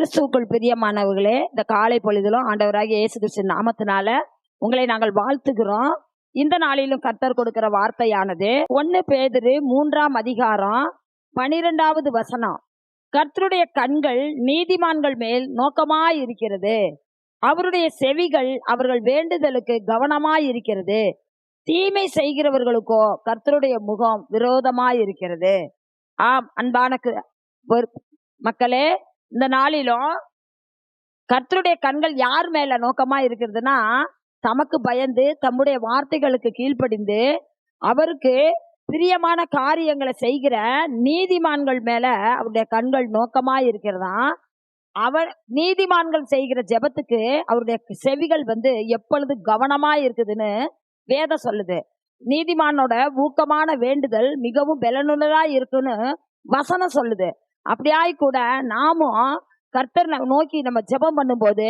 கிறிஸ்துவுக்குள் பிரியமானவர்களே இந்த காலை பொழுதிலும் ஆண்டவராக இயேசு கிறிஸ்து நாமத்தினால உங்களை நாங்கள் வாழ்த்துகிறோம். இந்த நாளிலும் கர்த்தர் கொடுக்கிற வார்த்தையானது ஒன்னு பேதிரு மூன்றாம் அதிகாரம் பனிரெண்டாவது வசனம். கர்த்தருடைய கண்கள் நீதிமான்கள் மேல் நோக்கமாய் இருக்கிறது அவருடைய செவிகள் அவர்கள் வேண்டுதலுக்கு கவனமாய் இருக்கிறது தீமை செய்கிறவர்களுக்கோ கர்த்தருடைய முகம் விரோதமாய் இருக்கிறது ஆம் அன்பான மக்களே இந்த நாளிலும் கர்த்தருடைய கண்கள் யார் மேல நோக்கமா இருக்கிறதுனா தமக்கு பயந்து தம்முடைய வார்த்தைகளுக்கு கீழ்ப்படிந்து அவருக்கு பிரியமான காரியங்களை செய்கிற நீதிமான்கள் மேல அவருடைய கண்கள் நோக்கமா இருக்கிறதா அவர் நீதிமான்கள் செய்கிற ஜெபத்துக்கு அவருடைய செவிகள் வந்து எப்பொழுது கவனமா இருக்குதுன்னு வேதம் சொல்லுது. நீதிமானோட ஊக்கமான வேண்டுதல் மிகவும் பலனுள்ளதா இருக்குன்னு வசனம் சொல்லுது. அப்படியாய் கூட நாமும் கர்த்தர் நோக்கி நம்ம ஜெபம் பண்ணும்போது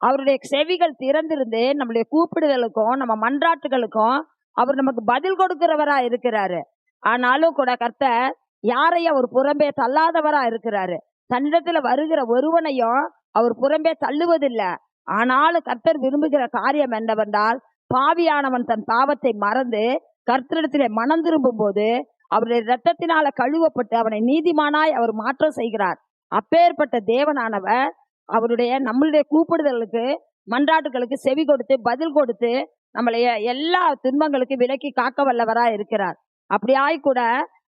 அவருடைய செவிகள் திறந்திருந்து நம்மளுடைய கூப்பிடுதலுக்கும் நம்ம மன்றாட்டுகளுக்கும் அவர் நமக்கு பதில் கொடுக்கிறவரா இருக்கிறாரு. ஆனாலும் கூட கர்த்தர் யாரையும் அவர் புறம்பே தள்ளாதவரா இருக்கிறாரு. தன்னிடத்துல வருகிற ஒருவனையும் அவர் புறம்பே தள்ளுவதில்லை. ஆனாலும் கர்த்தர் விரும்புகிற காரியம் என்னவென்றால் பாவியானவன் தன் பாவத்தை மறந்து கர்த்தரிடத்திலே மனம் திரும்பும் போது அவருடைய இரத்தத்தினால கழுவப்பட்டு அவனை நீதிமானாய் அவர் மாற்றம் செய்கிறார். அப்பேற்பட்ட தேவனானவர் அவருடைய நம்மளுடைய கூப்பிடுதலுக்கு மன்றாட்டுகளுக்கு செவி கொடுத்து பதில் கொடுத்து நம்மளைய எல்லா துன்பங்களுக்கு விலக்கி காக்க வல்லவரா இருக்கிறார். அப்படியாய் கூட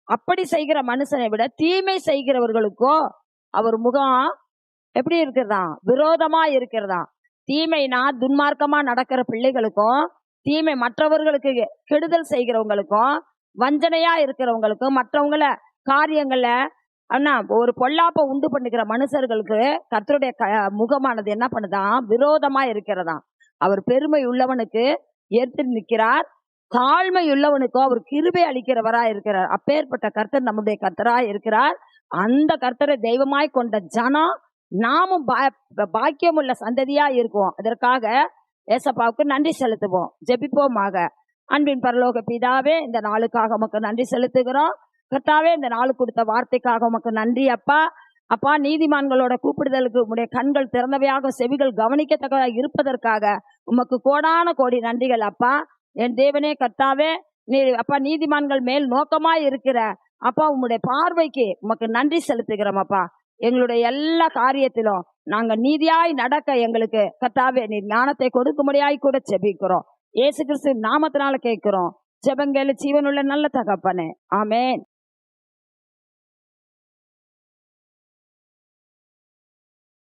அப்படி செய்கிற மனுஷனை விட தீமை செய்கிறவர்களுக்கோ அவர் முகம் எப்படி இருக்கிறதா விரோதமா இருக்கிறதா தீமைனா துன்மார்க்கமா நடக்கிற பிள்ளைகளுக்கும் தீமை மற்றவர்களுக்கு கெடுதல் செய்கிறவங்களுக்கும் வஞ்சனையா இருக்கிறவங்களுக்கும் மற்றவங்கள காரியங்களை அண்ணா ஒரு பொல்லாப்ப உண்டு பண்ணுகிற மனுஷர்களுக்கு கர்த்தருடைய க முகமானது என்ன பண்ணுதான் விரோதமா இருக்கிறதா அவர் பெருமை உள்ளவனுக்கு ஏற்று நிற்கிறார். தாழ்மை உள்ளவனுக்கோ அவர் கிருபை அளிக்கிறவரா இருக்கிறார். அப்பேற்பட்ட கர்த்தர் நம்முடைய கர்த்தரா இருக்கிறார். அந்த கர்த்தரை தெய்வமாய் கொண்ட ஜனம் நாமும் பா- பாக்கியம் உள்ள சந்ததியா இருக்கும் அதற்காக ஏசப்பாவுக்கு நன்றி செலுத்துவோம். ஜெபிப்போமாக. அன்பின் பரலோக பிதாவே இந்த நாளுக்காக உமக்கு நன்றி செலுத்துகிறோம். கர்த்தாவே இந்த நாள் கொடுத்த வார்த்தைக்காக உமக்கு நன்றி அப்பா. அப்பா நீதிமான்களோட கூப்பிடுதலுக்கு உடைய கண்கள் திறந்தவையாக செவிகள் கவனிக்கத்தக்கதாக இருப்பதற்காக உமக்கு கோடான கோடி நன்றிகள் அப்பா. என் தேவனே கர்த்தாவே நீ அப்பா நீதிமான்கள் மேல் நோக்கமாய் இருக்கிற அப்பா உம்முடைய பார்வைக்கு உமக்கு நன்றி செலுத்துகிறோம் அப்பா. எங்களுடைய எல்லா காரியத்திலும் நாங்க நீதியாய் நடக்க எங்களுக்கு கர்த்தாவே நீ ஞானத்தை கொடுக்கும்படியாய் கூட செபிக்கிறோம் இயேசு கிறிஸ்து நாமத்தினால கேட்கிறோம். ஜெபங்கேலு ஜீவனுள்ள நல்ல தகப்பனே. ஆமேன்.